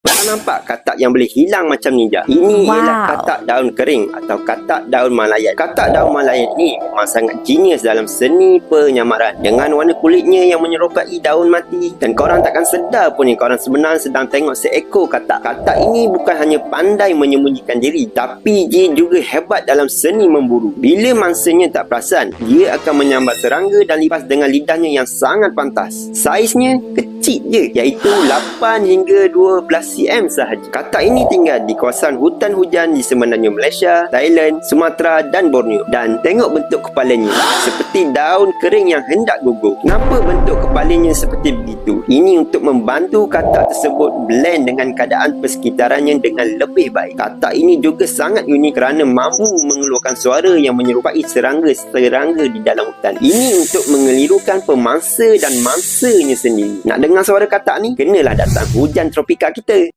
Pernah nampak katak yang boleh hilang macam ni je? Ini Wow. ialah katak daun kering atau katak daun malayat. Katak daun malayat ni memang sangat genius dalam seni penyamaran. Dengan warna kulitnya yang menyerupai daun mati. Dan korang takkan sedar pun ni korang sebenarnya sedang tengok seekor katak. Katak ini bukan hanya pandai menyembunyikan diri tapi dia juga hebat dalam seni memburu. Bila mangsanya tak perasan, dia akan menyambar serangga dan lipas dengan lidahnya yang sangat pantas. Saiznya kecil je iaitu 8 hingga 12 cm sahaja. Katak ini tinggal di kawasan hutan hujan di semenanjung Malaysia, Thailand, Sumatera dan Borneo. Dan tengok bentuk kepalanya seperti daun kering yang hendak gugur. Kenapa bentuk kepalanya seperti begitu? Ini untuk membantu katak tersebut blend dengan keadaan persekitarannya dengan lebih baik. Katak ini juga sangat unik kerana mampu mengeluarkan suara yang menyerupai serangga-serangga di dalam hutan. Ini untuk mengelirukan pemangsa dan mangsanya sendiri. Nak dengar suara katak ni? Kenalah datang hujan tropika kita.